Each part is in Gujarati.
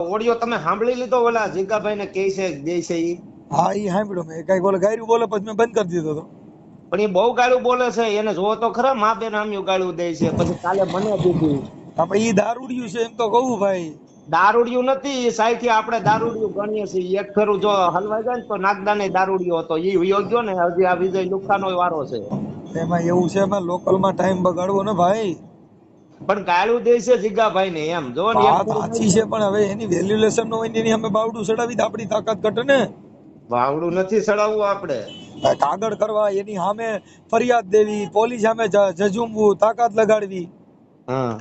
ઓડિયો તમે સાંભળી લીધો ઓલા જીગાભાઈ ને કે છે જે છે ઈ. હા ઈ સાંભળ્યો. મેં કઈ બોલે ગાયરું બોલે પછી મેં બંધ કરી દીધો તો પણ એ બહુ ગાળું બોલે છે એને જોવો તો ખરા મા બેન આમ્યું ગાળું દે છે પછી કાલે મને દીધું. આપણે ઈ દારૂડિયું છે એમ તો કહું ભાઈ. દારૂડિયું નથી સાહેબથી આપણે દારૂડિયું ગણીએ છીએ. એક ફેરું જો હલવાઈ જાય ને તો નાગદાને દારૂડિયો હતો. ઈ યોગ્યો ને હજી આ વિજય લુખાનો વારો છે. એમાં એવું છે એમાં લોકલમાં ટાઈમ બગાડવો ને ભાઈ. પણ ગાળું દેશ છે જીગાભાઈ ને એમ. જો ને સાચી છે પણ હવે એની વેલ્યુલેશન નો હોય એની અમે બાવડું ચડાવી તો આપણી તાકાત ઘટે ને. બાવડું નથી ચડાવવું આપણે. કાગળ કરવા એની સામે ફરિયાદ દેવી પોલીસ સામે જજુમવું તાકાત લગાડવી. હા.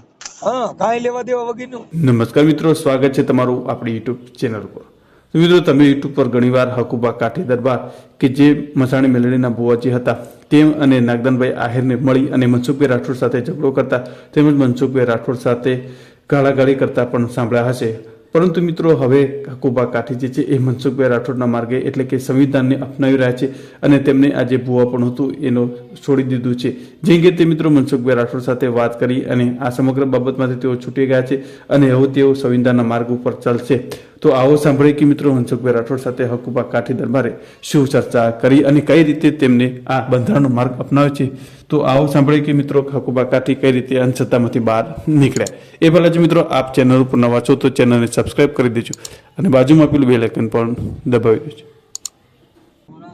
હા કાંઈ લેવા દેવા વગીનું નમસ્કાર મિત્રો સ્વાગત છે તમારું આપણી યુટ્યુબ ચેનલ પર તો મિત્રો તમે યુટ્યુબ પર ઘણીવાર હકુબા કાઠી દરબાર કે જે મસાણી મેલડીના બુવાજી હતા, તેમ અને નાગદાનભાઈ આહિરને મળી અને મનસુખભાઈ રાઠોડ સાથે ઝઘડો કરતા તેમજ મનસુખભાઈ રાઠોડ સાથે ગાળાગાળી કરતા પણ સાંભળ્યા હશે. પરંતુ મિત્રો, હવે હકુબા કાઠી જે છે એ મનસુખભાઈ રાઠોડના માર્ગે એટલે કે સંવિધાનને અપનાવી રહ્યા છે અને તેમને આ જે ભુવા પણ હતું, એનો છોડી દીધું છે. જે અંગે તે મિત્રો મનસુખભાઈ રાઠોડ સાથે વાત કરી અને આ સમગ્ર બાબતમાંથી તેઓ છૂટી ગયા છે અને હવે તેઓ સંવિધાનના માર્ગ ઉપર ચાલશે. તો આવો સાંભળીએ કે મિત્રો મનસુખભાઈ રાઠોડ સાથે હકુબા કાઠી દરબારે શું ચર્ચા કરી અને કઈ રીતે તેમને આ બંધારણનો માર્ગ અપનાવ્યો છે. તો આવું સાંભળી કે મિત્રો હકુબા કાઠી કઈ રીતે અંધશ્રદ્ધામાંથી બહાર નીકળ્યા. એ પહેલાં જો મિત્રો આપ ચેનલ ઉપર નવા છો તો ચેનલને સબસ્ક્રાઇબ કરી દેજો અને બાજુમાં પેલું બેલ આઇકન પણ દબાવી દેજો.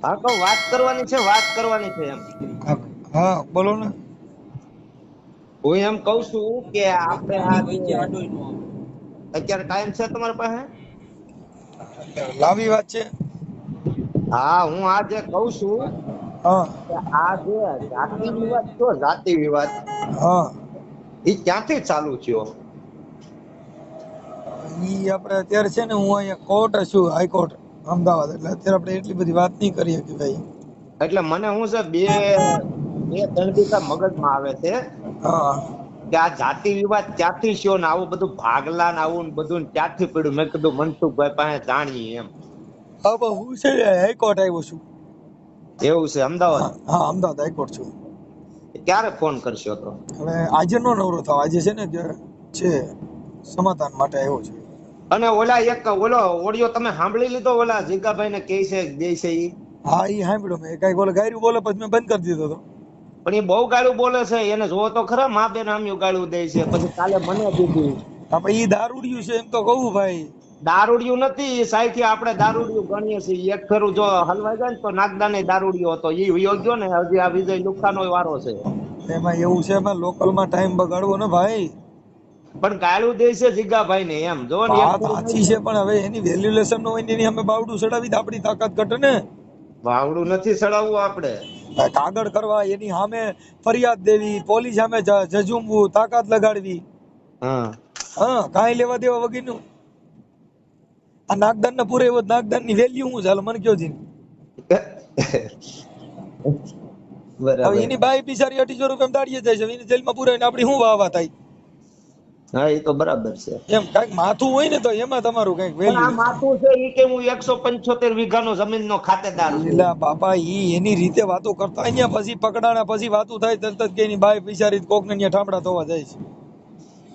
હા તો વાત કરવાની છે વાત કરવાની છે એમ. હા, બોલો ને. હું એમ કઉ છું કે આપણે આ અત્યારે ટાઈમ છે તમારી પાસે? લાંબી વાત છે. હા હું આ જે કઉ છું આ જે જાતિ વિવાદ છો જાતિ વિવાદ? એ ક્યાંથી ચાલુ થયો? ઈ આપણે અત્યારે છે ને હું અહીંયા કોર્ટ છું હાઈકોર્ટ અમદાવાદ. એટલે અત્યારે આપણે એટલી બધી વાત નહીં કરીએ કે ભાઈ. એટલે મને હું છે બે બે દંડિકા મગજમાં આવે છે કે આ જાતિ વિવાદ ક્યાંથી થયો ને આવું બધું ભાગલા ને આવું ને બધું ને ક્યાંથી પડ્યું? મેં કીધું મનસુખભાઈ પાસે જાણીએ એમ. હા હું છે હાઈકોર્ટ આવ્યો છું. એવું છે અમદાવાદ? હા હા, અમદાવાદ હાઈકોર્ટ છું. ક્યારે ફોન કરશો તો? હવે આજે નો નવરો થાવ આજે છે ને કે છે સમાધાન માટે આવ્યો છે. અને ઓલા એક ઓલો ઓડિયો તમે સાંભળી લીધો? ઓલા જીગાભાઈ ને કે છે દે છે ઈ? હા ઈ સાંભળ્યો મેં. કઈ બોલે ગાયરું બોલે પછી મેં બંધ કરી દીધો તો. પણ એ બહુ ગાળું બોલે છે એને જોવો તો ખરા મા બેન આમ્યું ગાળું દે છે. પછી કાલે મને દીધી. આપણે ઈ દારૂડિયું છે એમ તો કહું ભાઈ. દારૂડિયું નથી સાહેબ આપણે દારૂડિયું ગણીએ છીએ. એક ખરું જો હલવાઈ જાય ને તો નાગદાને દારૂડિયો હતો. એ યોગ્યો ને હજી આ વિજય લુખાનો વારો છે. એમાં એવું છે એમાં લોકલમાં ટાઈમ બગાડવો ને ભાઈ. પણ ગાળું દે છે જીગાભાઈ ને એમ. જો ને સાચી છે પણ હવે એની વેલ્યુલેશન નો હોય ને એની અમે બાવડું ચડાવી તો આપણી તાકાત ઘટે ને. બાવડું નથી ચડાવવું આપણે. કાગળ કરવા એની સામે ફરિયાદ દેવી પોલીસ સામે જજુમવું તાકાત લગાડવી. હા. હા કાંઈ લેવા દેવા વગરનું. આ નાગદાન ને પૂરે નાગદાનની વેલ્યુ શું ચાલે મને કયો જી બરાબર. એની બાઈ બિચારી અઢીસો રૂપિયા દાડીએ જાય છે. એની જેલમાં પૂરે આપડી શું વાવા થાય? હા એ તો બરાબર છે. એમ કંઈક માથું હોય ને તો એમાં તમારું કંઈક આ વેલ્યુ માથું છે ઈ કે હું એકસો પંચોતેર વીઘાનો જમીનનો ખાતેદાર છું. લીલા બાપા ઈ એની રીતે વાતો કરતા. અહીંયા પછી પકડાણા પછી વાતો થાય તરત જ કે એની બાઈ બિચારી કોક ને અહીંયા ઠામડા થવા જાય છે.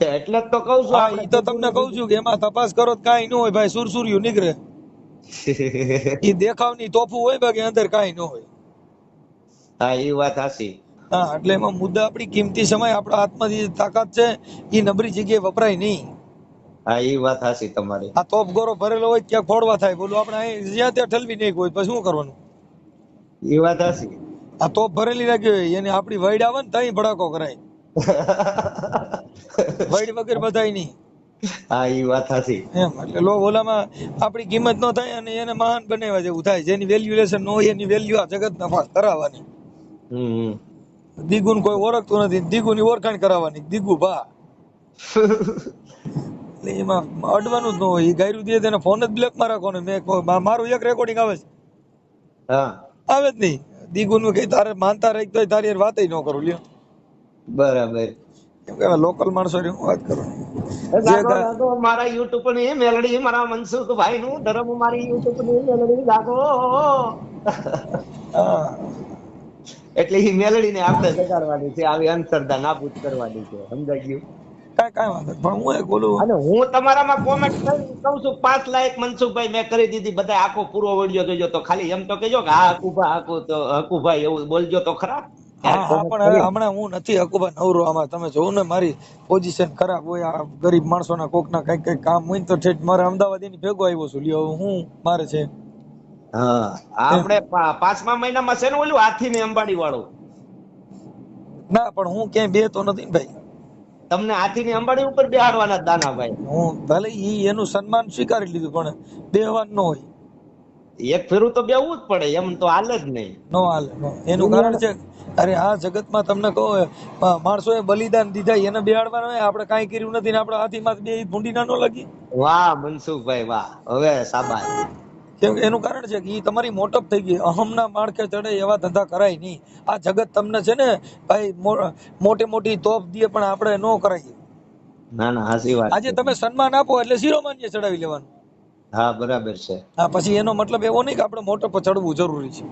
એટલે જ તો કહું છું હા ઈ તો તમને કહું છું કે એમાં તપાસ કરો તો કાંઈ ન હોય ભાઈ સુરસુર્યું નીકળે. ઈ દેખાવની તોફું હોય બાકી અંદર કાંઈ ન હોય. હા એ વાત હાસી હા એટલે એમાં મુદ્દા આપણી કિંમતી સમય આપણા હાથમાં જે તાકાત છે એ નબળી જગ્યાએ વપરાય નહીં. હા એ વાત હાસી તમારી. આ તોપ ગોરો ભરેલો હોય ત્યાં ફોડવા થાય બોલું આપણે અહીં જ્યાં ત્યાં ઠલવી નહીં હોય પછી શું કરવાનું? એ વાત હાસી આ તોપ ભરેલી રાખી હોય એને આપણી વૈડ આવે ને ત્યાં ભડાકો કરાય. વૈડ વગર બધાય નહીં. હા એ વાત સાચી. એમ એટલે લો ઓલામાં આપણી કિંમત ન થાય અને એને મહાન બનાવવા જેવું થાય. જેની વેલ્યુએશન ન હોય એની વેલ્યુ આ જગત નફાસ કરાવવાની હમ. હમ. કોઈ ઓળખતું નથી. દીગુની ઓળખાણ કરાવવાની. દીગુ ભા. એટલે એમાં અડવાનું જ ન હોય. એ ગાયરું દે તેને ફોન જ બ્લેકમાં રાખવાનો. મેં મારું એક રેકોર્ડિંગ આવે છે. હા. આવે જ નહીં. દિગુનું કઈ તારે માનતા રહી તો તારી વાત વાતય ન કરું લ્યો. બરાબર. કેમ કે લોકલ માણસો હું વાત કરું? મારા યુટ્યુબની મેલડી મારા મનસુખ ભાઈ નું ધર્મ મારી યુટ્યુબની મેલડી લાગો એટલે એ મેલડી ને આપણે જગાડવાની છે આવી અંતરદા નાબૂદ કરવાની છે સમજાઈ ગયું? કાંઈ કાંઈ વાંધો પણ હું એક બોલું અને હું તમારામાં કોમેન્ટ કરી કહું છું પાંચ લાખ મનસુખભાઈ મેં કરી દીધી બધા આખો પૂરો વીડિયો જોજો તો ખાલી એમ તો કેજો કે હા હકુભા હકુ તો હકુભાઈ એવું બોલજો તો ખરા. હા હા પણ હવે હમણાં હું નથી હકુબા નવરો આમાં. તમે જોવું ને મારી પોઝિશન ખરાબ હોય આ ગરીબ માણસોના કોકના કંઈક કંઈક કામ હોય તો ઠેઠ મારે અમદાવાદ એની ભેગો આવ્યો છું. લ્યો હું મારે છે. હા આપણે પાંચમા મહિનામાં છે ને ઓલું હાથી ને અંબાડી વાળું ના પણ હું ક્યાંય બે તો નથી ભાઈ. તમને હાથી ની અંબાડી ઉપર બેહાડવાના દાના ભાઈ. હું ભલે ઈ એનું સન્માન સ્વીકારી લીધું પણ બેહવાન ન હોય. એક ફેરું તો બેવું જ પડે એમ તો હાલ જ નહીં. નો હાલ એનું કારણ છે અરે આ જગતમાં તમને કહો માણસો એ બલિદાન દીધા એને બેહાડવાના આપણે કઈ કર્યું નથી ને આપણે હાથીમાં બે ભૂંડી ના લાગી. વાહ મનસુખભાઈ વાહ. હવે સાબા કેમ એનું કારણ છે કે ઈ તમારી મોટપ થઈ ગઈ અહમના માળખે ચડે એવા ધંધા કરાય નહીં. આ જગત તમને છે ને ભાઈ મોટી મોટી તોપ દે પણ આપણે નો કરાઈએ. ના ના હાસી વાત આજે તમે સન્માન આપો એટલે શિરોમાન્ય ચડાવી લેવાનું. હા બરાબર છે. હા પછી એનો મતલબ એવો નહીં કે આપણે મોટર પર ચડવું જરૂરી છે.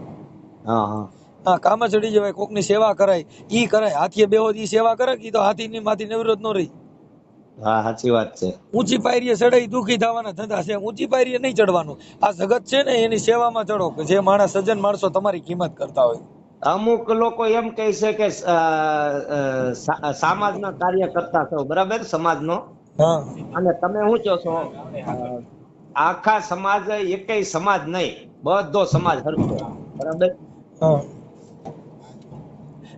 હા હા. હા કામ ચડી જવાય કોકની સેવા કરાય ઈ કરાય હાથીએ બેહો ઈ સેવા કરે કે ઈ તો હાથીની માથી નિવૃત્ત નો રહી. હા સાચી વાત છે. ઊંચી પાયરીએ ચડાઈ દુખી થવાના ધંધા છે ઊંચી પાયરીએ નહીં ચડવાનું. આ જગત છે ને એની સેવામાં ચડો કે જે માણસ સજ્જન માણસો તમારી કિંમત કરતા હોય. અમુક લોકો એમ કહે છે કે સમાજના કાર્ય કરતા છો બરાબર? સમાજનો? અને તમે શું છો? આખા સમાજ એકેય સમાજ નહીં બધો સમાજ હરખો. બરાબર?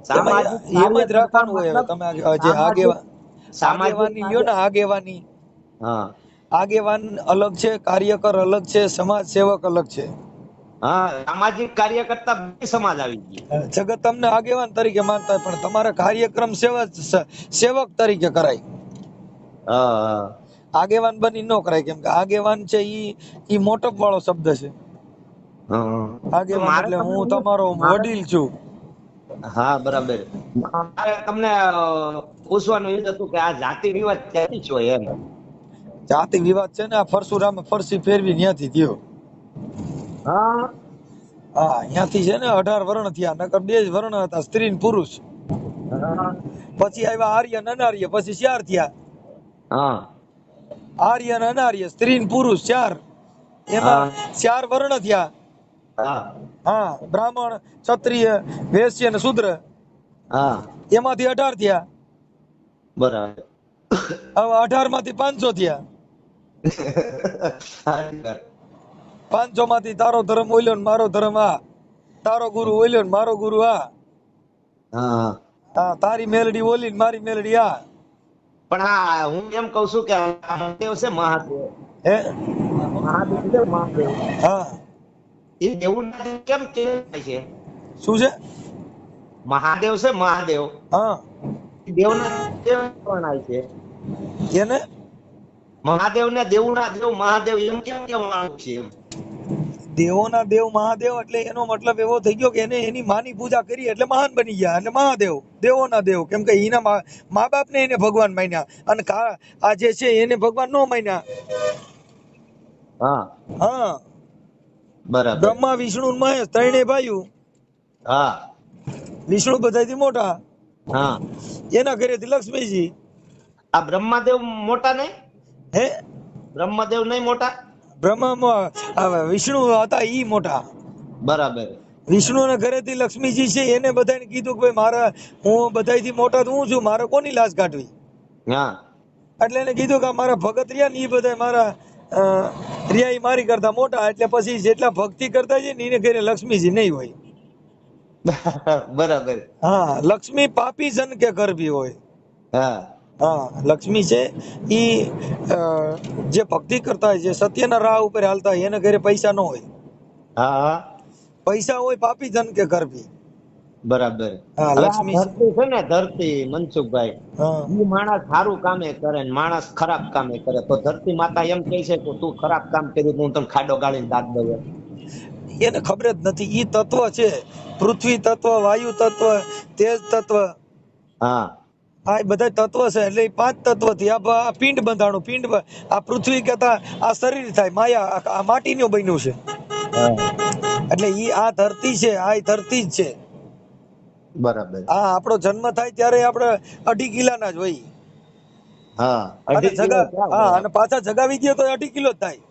સામાજિક એમ જ રાખવાનું હોય તમે જે આગેવાન સામાજિક લ્યો ને આગેવાની. હા. આગેવાન અલગ છે કાર્યકર અલગ છે સમાજ સેવક અલગ છે. હા સામાજિક કાર્ય કરતા બે સમાજ આવી ગઈ જગત તમને આગેવાન તરીકે માનતા પણ તમારા કાર્યક્રમ સેવક સેવક તરીકે કરાય. હા. આગેવાન બની ન કરાય કેમ કે આગેવાન છે ઈ ઈ મોટપ વાળો શબ્દ છે. આગેવાન એટલે હું તમારો વડીલ છું. હા બરાબર. મારે તમને પૂછવાનું એ હતું કે આ જાતિ વિવાદ ક્યાંથી છો એમ? જાતિ વિવાદ છે ને આ પરશુરામે ફરસી ફેરવી ત્યાંથી થયો. હા. હા ત્યાંથી છે ને અઢાર વર્ણ થયા નકર બે જ વર્ણ હતા સ્ત્રી ને પુરુષ પછી આવ્યા આર્ય નનાર્ય પછી ચાર થયા. હા. આર્ય અને અનાર્ય સ્ત્રી ને પુરુષ ચાર. એમાં ચાર વર્ણ થયા. હા. બ્રાહ્મણ ક્ષત્રિય વેશ્ય અને શુદ્ર. હા. એમાંથી અઢાર થયા. બરાબર. હવે અઢારમાંથી પાંચસો થયા. પાંચસો માંથી તારો ધર્મ ઓલ્યો ને મારો ધર્મ આ. તારો ગુરુ ઓલ્યો ને મારો ગુરુ આ. હા તારી મેલડી ઓલી ને મારી મેલડી આ. પણ હા હું એમ કઉ છું કે મહાદેવ છે મહાદેવ. હે? મહાદેવ છે મહાદેવ. હા. એ દેવું કેમ કે છે? શું છે? મહાદેવ છે મહાદેવ. હા. દેવના દેવ ગણાય છે? કેને મહાદેવ ને દેવના દેવ મહાદેવ એમ કેમ કહેવાનું છે? એમ દેવોના દેવ મહાદેવ એટલે એનો મતલબ એવો થઈ ગયો કે એને એની માની પૂજા કરી એટલે મહાન બની ગયા એટલે મહાદેવ દેવોના દેવ. કેમ કે એના મા- બાપને એને ભગવાન માન્યા અને આ જે છે એને ભગવાન નો માન્યા. હા. હા. બરાબર. બ્રહ્મા વિષ્ણુ મહેશ ત્રણેય ભાઈઓ. હા. વિષ્ણુ બધાથી મોટા. હા. એના ઘરેથી લક્ષ્મીજી. આ બ્રહ્માદેવ મોટા નહીં? હે? બ્રહ્માદેવ નહીં મોટા? બ્રહ્મા વિષ્ણુ હતા ઈ મોટા. બરાબર. વિષ્ણુ ના ઘરેથી લક્ષ્મીજી છે એને બધાને કીધું કે ભાઈ મારા હું બધાથી મોટા તો હું છું મારે કોની લાશ કાઢવી? હા. એટલે એને કીધું કે મારા ભગત રહ્યા ને એ બધા મારા રિયા એ મારી કરતા મોટા એટલે પછી જેટલા ભક્તિ કરતા છે ને એને ઘરે લક્ષ્મીજી નહીં હોય. બરાબર. હા લક્ષ્મી પાપી જન કે ગરબી હોય. હા. હા લક્ષ્મી છે. એ જે ભક્તિ કરતા હોય જે સત્યના રાહ ઉપર હાલતા હોય એને ઘરે પૈસા ન હોય. હા પૈસા હોય પાપી જન કે ગરબી. બરાબર. લક્ષ્મી ધરતી છે ને ધરતી મનસુખભાઈ. એ માણસ સારું કામે કરે ને માણસ ખરાબ કામે કરે. તો ધરતી માતા એમ કહે છે કે તું ખરાબ કામ કર્યું હું તને ખાડો ગાળીને દાદ દઉં એને ખબર જ નથી. ઈ તત્વ છે. પૃથ્વી તત્વ વાયુ તત્વ તેજ તત્વ. હા. આ બધા તત્વ છે એટલે ઈ પાંચ તત્વથી આ આ પિંડ બંધાણું પિંડ આ પૃથ્વી કરતા આ શરીર થાય માયા આ- માટીનું બન્યું છે. એટલે ઈ આ ધરતી છે આ ધરતી જ છે. બરાબર. હા આપણો જન્મ થાય ત્યારે આપણે અઢી કિલાના જ હોય. હા. અને જગા હા અને પાછા જગાવી દે તો અઢી કિલો જ થાય.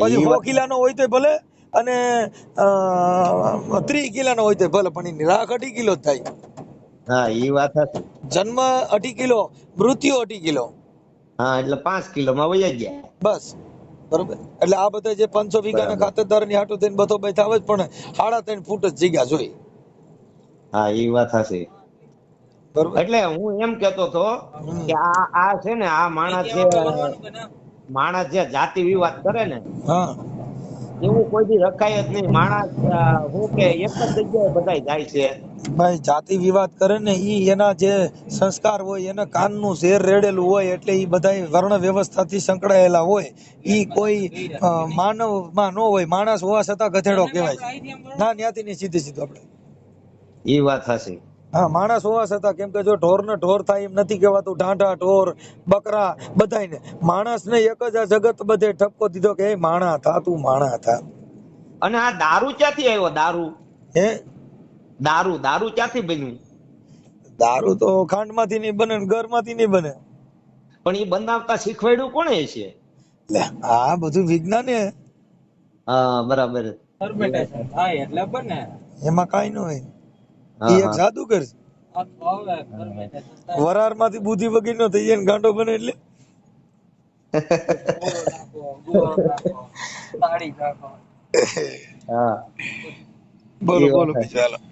પછી સો કિલાનો હોય તો ભલે અને ત્રીસ કિલાનો હોય તો ભલે પણ એની રાખ અઢી કિલો જ થાય. હા એ વાત હતી જન્મ અઢી કિલો મૃત્યુ અઢી કિલો. હા એટલે પાંચ કિલો માં વહી ગયા. બસ. બરોબર? એટલે આ બધા જે પાંચસો વીઘાના ના ખાતેદારની હાટું થઈને બધો બેઠા આવે જ પણ સાડા ત્રણ ફૂટ જ જગ્યા જોઈ. હા એ વાત હશે બરોબર? એટલે હું એમ કેતો તો કે આ આ છે ને આ માણસ જે માણસ જે જાતિ વિવાદ કરે ને હા. એવું કોઈ દી રખાય જ નહીં. માણસ હું કે એક જ જગ્યાએ બધા જાય છે. ભાઈ જાતિ વિવાદ કરે ને ઈ એના જે સંસ્કાર હોય એના કાનનું ઝેર રેડેલું હોય એટલે ઈ બધા વર્ણ વ્યવસ્થાથી સંકળાયેલા હોય. ઈ કોઈ માનવમાં ન હોય. માણસ હોવા છતાં ગધેડો કહેવાય ના ન્યાથી ની સીધી સીધું આપણે. ઈ વાત હશે હા માણસ હોવા છતાં કેમ કે જો ઢોર ને ઢોર થાય એમ નથી કહેવાતું ઢાંઢા ઢોર બકરા બધાયને. માણસ ને એક જ આ જગત બધે ઠપકો દીધો કે એ માણા થા તું માણા થા. અને આ દારૂ ક્યાંથી આવ્યો દારૂ? હે? દારૂ દારૂ ક્યાંથી બન્યું? દારૂ તો ખાંડમાંથી નહીં બને ઘરમાંથી નહીં બને. પણ એ બનાવતા શીખવાડ્યું કોણે છે? આ બધું વિજ્ઞાન. હે હા બરાબર થાય એટલે બને. એમાં કઈ ન હોય. એક. જાદુગર છે. વરારમાંથી બુદ્ધિ વગર નો થઈ જાય ને ગાંડો બને એટલે. હા. બોલો બોલો. વાત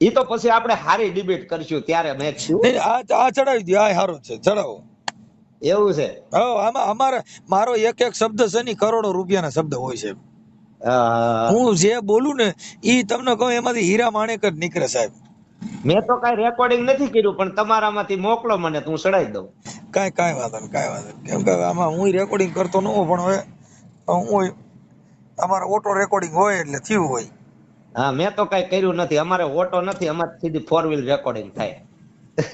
એ તો પછી આપણે સારી ડિબેટ કરશું ત્યારે મેં આ ચડાવી દો આ સારો છે ચડાવો. એવું છે? હા આમાં અમારે મારો એક એક શબ્દ છે ને કરોડો કરોડો રૂપિયાના શબ્દ હોય છે. હા, હું જે બોલું ને એ તમને કહું એમાંથી હીરા માણેક જ નીકળે સાહેબ. મેં તો કઈ રેકોર્ડિંગ નથી કર્યું પણ તમારામાંથી મોકલો મને તો હું ચડાવી દઉં. કાંઈ કાંઈ વાંધો નહીં કાંઈ વાંધો કેમ કે આમાં હું રેકોર્ડિંગ કરતો ન હોઉં પણ હવે હું અમારે ઓટો રેકોર્ડિંગ હોય એટલે થયું હોય. હા મેં તો કઈ કર્યું નથી. અમારે ઓટો નથી અમારે સીધી ફોર વ્હીલ રેકોર્ડિંગ થાય.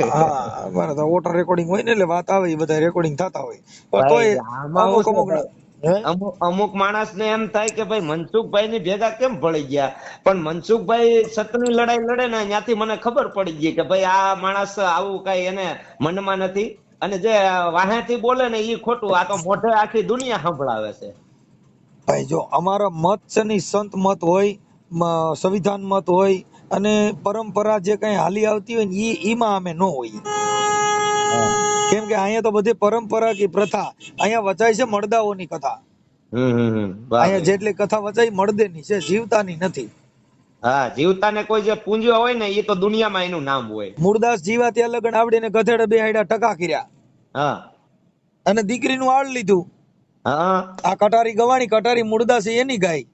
હા અમારે તો ઓટો રેકોર્ડિંગ હોય ને એટલે વાત આવે એ બધા રેકોર્ડિંગ થતા હોય. પણ તોય અમુક અમુક છે હે અમુક અમુક માણસ ને એમ થાય કે ભાઈ મનસુખભાઈ ની ભેગા કેમ ભળી ગયા? પણ મનસુખભાઈ સતની લડાઈ લડે ને ત્યાંથી મને ખબર પડી ગઈ કે ભાઈ આ માણસ આવું કઈ એને મનમાં નથી. અને જે વાહેથી બોલે ને એ ખોટું આ તો મોઢે આખી દુનિયા સંભળાવે છે. ભાઈ જો અમારા મત છે ને સંત મત હોય સંવિધાન મત હોય અને પરંપરા જે કઈ હાલી આવતી હોય ને એ ઈમાં અમે ન હોય કેમ કે અહીંયા તો બધી પરંપરા કે પ્રથા. અહીંયા વચાય છે મળદાઓની કથા. અહીંયા જેટલી કથા વચાઈ મળદેની છે જીવતાની નથી. હા જીવતાને કોઈ જે પૂંજ્યો હોય ને એ તો દુનિયામાં એનું નામ હોય. મૂળદાસ જીવા ત્યાં લગન આવડીને ગધેડે બે હાડા ટકા કર્યા. હા. અને દીકરીનું આળ લીધું. હા. આ કટારી ગવાણી કટારી મૂળદાસ એની ગાય.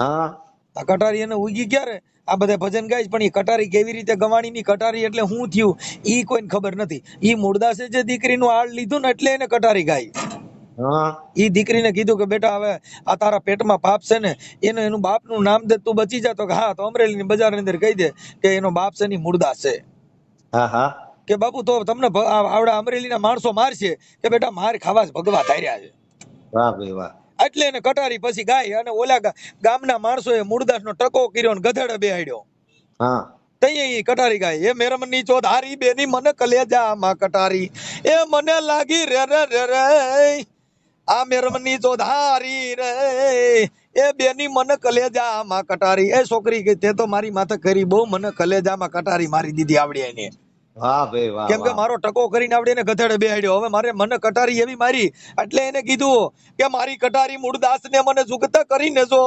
હા. આ કટારી એને ઉગી ક્યારે? આ બધા ભજન ગાય પણ એ કટારી કેવી રીતે ગવાણી ની કટારી એટલે શું થયું? એ કોઈને ખબર નથી. એ મૂળદાસે જે દીકરીનું આળ લીધું ને એટલે એને કટારી ગાય. ઈ દીકરીને કીધું કે બેટા હવે આ તારા પેટમાં પાપ છે ને એને એનું બાપનું નામ દે તું બચી જા. તો કે હા તો અમરેલીની બજારની અંદર કહી દે કે એનો બાપ છે ની મૂળદાસ છે. હા હા. કે બાપુ તો તમને આવડા અમરેલીના માણસો મારશે કે બેટા માર ખાવા ભગવા ધાર્યા છે. વાહ ભાઈ વાહ. એટલે એને કટારી પછી ગાય અને ઓલા ગામના માણસોએ મૂળદાસનો ટકો કર્યો ને ગધેડે બેહાડ્યો. હા. તઈ કટારી ગાય. એ મેરમની ચોધ હારી બેની મને કલેજા માં કટારી. એ મને લાગી રે રે રે રે. આ મેરમની ચોધ હારી રે. એ બેની મને કલેજા માં કટારી. એ છોકરી કે તે તો મારી માથે કરી બહુ મને કલેજા માં કટારી મારી દીધી આવડી એને વાહ ભાઈ વાહ કેમ કે મારો ટકો કરીને આવડે એને ગધેડે બેહાડ્યો. હવે મારે મને કટારી એવી મારી એટલે એને કીધું કે મારી કટારી મૂળદાસ ને મને જુગતા કરીને જો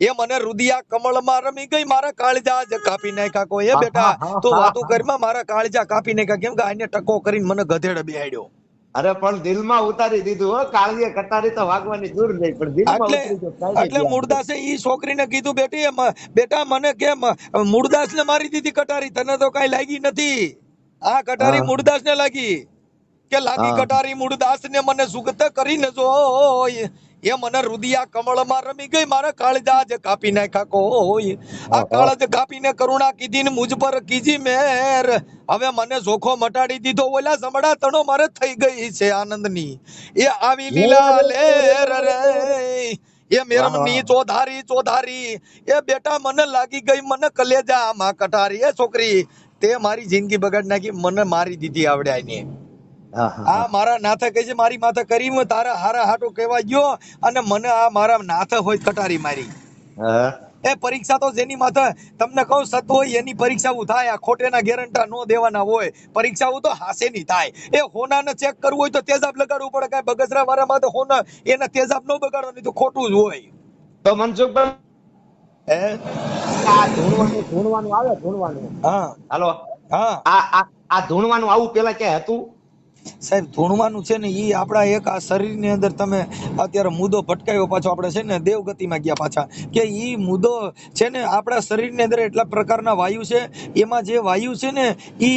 એ મને રુદિયા કમળમાં રમી ગઈ મારા કાળજા જ કાપી નાખ્યા કોઈ. એ બેટા તું વાતું કરમાં મારા કાળજા કાપી નાખ્યા. કેમ કે આને ટકો કરીને મને ગધેડે બેહાડ્યો. અરે પણ દિલમાં ઉતારી દીધું હો કાળીએ કટારી તો વાગવાની દૂર નહીં પણ દિલમાં એટલે. મૂળદાસે ઈ છોકરીને કીધું બેટી બેટા મને કેમ મૂળદાસને મારી દીધી કટારી તને તો કઈ લાગી નથી આ કટારી મૂળદાસને ને લાગી કે લાગી કટારી મૂળદાસને મને સુગત કરીને જો એ મને રુદિયા કમળમાં રમી ગઈ મારા કાળજા જ કાપી નાખ્યા કોઈ. આ. કાળજ કાપીને કરુણા કીધી ને મુજ પર કીજી મેર. હવે મને જોખો મટાડી દીધો ઓલા સમડા તણો મારે થઈ ગઈ છે આનંદની. એ આવી લીલા લેર રે. એ મેરમની ચોધારી ચોધારી એ બેટા મને લાગી ગઈ મને કલેજા માં કટારી. એ છોકરી તે મારી જિંદગી બગાડ નાખી મને મારી દીધી આવડે આની હા હા આ મારા નાથે કહે છે મારી માથે કરી હું તારા હારા હાટો કહેવા ગયો અને મને આ મારા નાથે હોય કટારી મારી. એ પરીક્ષા તો જેની માથે તમને કહું સત હોય એની પરીક્ષા થાય આ ખોટેના ગેરંટા નો દેવાના હોય. પરીક્ષાઓ તો હાસેની થાય. એ હોનાને ચેક કરવું હોય તો તેજાબ લગાડવું પડે કાંઈ બગસરા વાળા માથે હોના એને તેજાબ ન બગાડો નહીં તો ખોટું જ હોય. તો મનસુખભાઈ? હે? આ ધૂણવાનું ધૂણવાનું આવે ધૂણવાનું. હા. હાલો. હા. આ આ આ ધૂણવાનું આવું પેલા કે હતું? સાહેબ, ધૂણવાનું છે ને એ આપણા એક આ શરીરની અંદર તમે અત્યારે મુદ્દો ભટકાયો પાછો. આપણે છે ને દેવગતિમાં ગયા પાછા. કે એ મુદ્દો છે ને આપણા શરીરની અંદર એટલા પ્રકારના વાયુ છે, એમાં જે વાયુ છે ને એ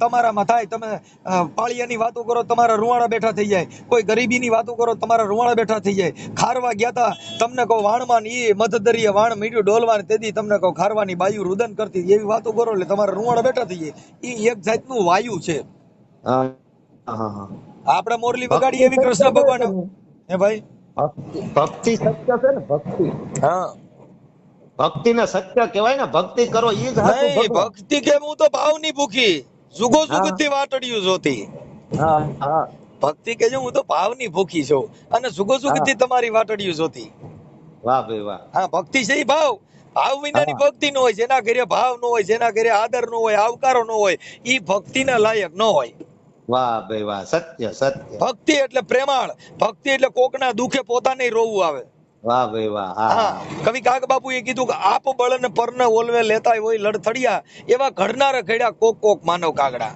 તમારામાં થાય. તમે પાળિયાની વાતો કરો, તમારા રૂવાણા બેઠા થઈ જાય. કોઈ ગરીબીની વાતો કરો, તમારા રૂવાણા બેઠા થઈ જાય. ખારવા ગયા તા, તમને કહો વાણમાં ને ઈ મધદરીએ વાણ મીડ્યું ડોલવાને તેથી તમને કહો ખારવાની બાયુ રુદન કરતી. એવી વાતો કરો એટલે તમારા રૂવાણા બેઠા થઈ જાય. એ એક જાતનું વાયુ છે. હા. આપણે મોરલી વગાડી એવી કૃષ્ણ ભગવાન. હે ભાઈ? ભક્તિ સત્ય છે ને? ભક્તિ. હા. ભક્તિ ને સત્ય કહેવાય ને? ભક્તિ કરો ઈ જ નહીં ભક્તિ કે હું તો ભાવની ભૂખી. જુગો જુગથી વાટડ્યું જોતી. હા હા. ભક્તિ કે હું તો ભાવની ભૂખી છું. અને જુગો જુગતી તમારી વાટડ્યું જોતી. વાહ ભાઈ વાહ. હા ભક્તિ છે ઈ ભાવ. ભાવ વિનાની ભક્તિ ન હોય જેના ઘરે ભાવ ન હોય જેના ઘરે આદર ન હોય આવકારો ન હોય ઈ ભક્તિના લાયક ન હોય. વાહ ભાઈ વાહ સત્ય સત્ય. ભક્તિ એટલે પ્રેમાળ ભક્તિ એટલે કોકના દુખે પોતાને રોવું આવે. વાહ ભાઈ વાહ હા કવિ કાગ બાપુએ કીધું કે આપ બળને પરને ઓલવે લેતા હોય લડથડિયા એવા ઘડનારા ઘડ્યા કોક કોક માનવ કાગડા.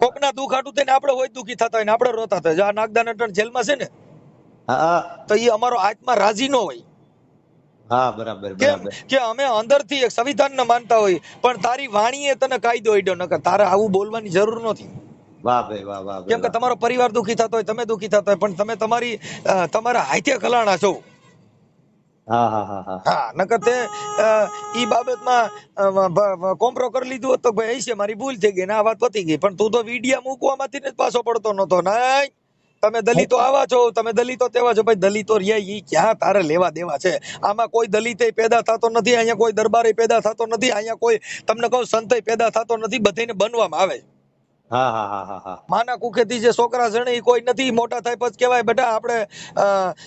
કોકના દુઃખ હાટું થઈને આપણે હોય દુખી થતા હોય ને આપણે રોતા થાય જો આ નાગદાન અટણ જેલમાં છે ને તો એ અમારો આત્મા રાજી ન હોય. હા બરાબર બરાબર. કે અમે અંદરથી એક સંવિધાનને માનતા હોય પણ તારી વાણીએ તને કાયદો અડ્યો નકર તારે આવું બોલવાની જરૂર નથી. વાહ ભાઈ વાહ વાહ કેમ કે તમારો પરિવાર દુખી થતો હોય તમે દુખી થતા હોય પણ તમે તમારી તમારા હાથે ખલાણા છો. હા હા હા હા. હા નકર તે ઈ બાબતમાં કોમ્પ્રો કરી લીધું હોત તો ભાઈ છે મારી ભૂલ થઈ ગઈ ને આ વાત પતી ગઈ પણ તું તો વિડિયા મૂકવામાંથી જ પાછો પડતો નતો નહીં. તમે દલિતો આવા છો તમે દલિતો તેવા છો ભાઈ દલિતો રહ્યા ઈ ક્યાં તારે લેવા દેવા છે આમાં કોઈ દલિતે પેદા થતો નથી અહીંયા કોઈ દરબારે પેદા થતો નથી અહીંયા કોઈ તમને કહું સંતે પેદા થતો નથી બધીને બનવામાં આવે. હા હા હા હા હા. માના કુખેથી જે છોકરા જણે કોઈ નથી મોટા થાય પછી કહેવાય બેટા આપણે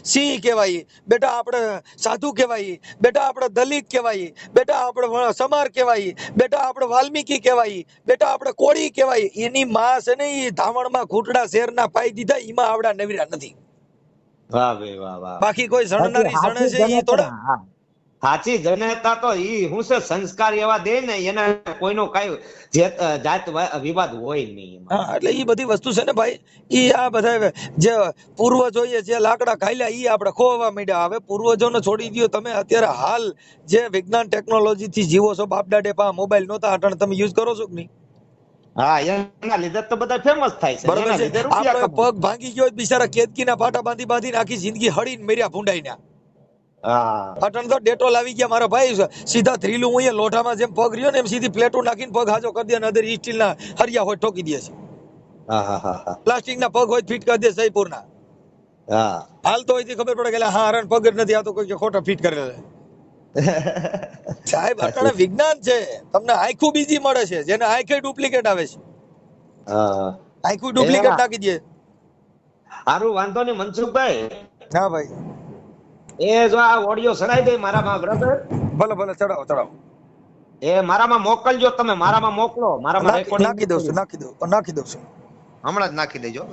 સિંહ કહેવાય બેટા આપણે સાધુ કહેવાય બેટા આપણે દલિત કહેવાય બેટા આપણે સમાર કહેવાય બેટા આપણે વાલ્મીકી કહેવાય બેટા આપણે કોળી કહેવાય. એની માં છે ને એ ધાવણમાં ઘૂંટડા શેરના પાઈ દીધા ઈમાં આવડા નવીરા નથી. વાહ વાહ વાહ. બાકી કોઈ જણનારી જણે છે એ થોડા. સાચી જનતા તો ઈ હું છે સંસ્કાર એવા દે ને એને કોઈનો કઈ જાત વિવાદ હોય નહીં હા એટલે ઈ બધી વસ્તુ છે ને ભાઈ ઈ આ બધા જે પૂર્વજોએ જે લાકડા ખાઈલા ઈ આપણે ખોવા માંડ્યા. હવે પૂર્વજોને છોડી દ્યો તમે અત્યારે હાલ જે વિજ્ઞાન ટેકનોલોજી થી જીવો છો બાપ દાડે પા મોબાઈલ નહોતા અટણ તમે યુઝ કરો છો કે નહીં? હા એના લીધે તો બધા ફેમસ થાય છે. બરોબર છે. પગ ભાંગી ગયો બિચારા કેદકીના પાટા બાંધી બાંધીને આખી જિંદગી હળીને મર્યા ભૂંડાઈને હા અટણ તો ડેટોલ આવી ગયા મારા ભાઈ સીધા થ્રીલું હું લોઢામાં જેમ પગ રહ્યો ને એમ સીધી પ્લેટો નાખીને પગ હાજો કરી દે અને અંદર સ્ટીલના હરિયા હોય ઠોકી દે છે. પ્લાસ્ટિકના પગ હોય ફિટ કરી દે સહીપુરના. હાલ તો અહીંથી ખબર પડે કે હા હરણ પગ નથી કોઈ ખોટા ફિટ કરેલા સાહેબ અટાણે વિજ્ઞાન છે. તમને આખું બીજી મળે છે જેને આખે ડુપ્લિકેટ આવે છે. હા. આંખું ડુપ્લિકેટ. નાખી દે. સારું વાંધો નહીં મનસુખભાઈ. હા ભાઈ. એ જો આ ઓડિયો ચડાઈ દે મારામાં બ્રધર ભલે ભલે ચડાવો ચડાવો. એ મારામાં મોકલજો તમે મારામાં મોકલો. મારામાં રેકોર્ડિંગ નાખી દઉં છું. નાખી દઉં નાખી દઉં છું. હમણાં જ નાખી દેજો.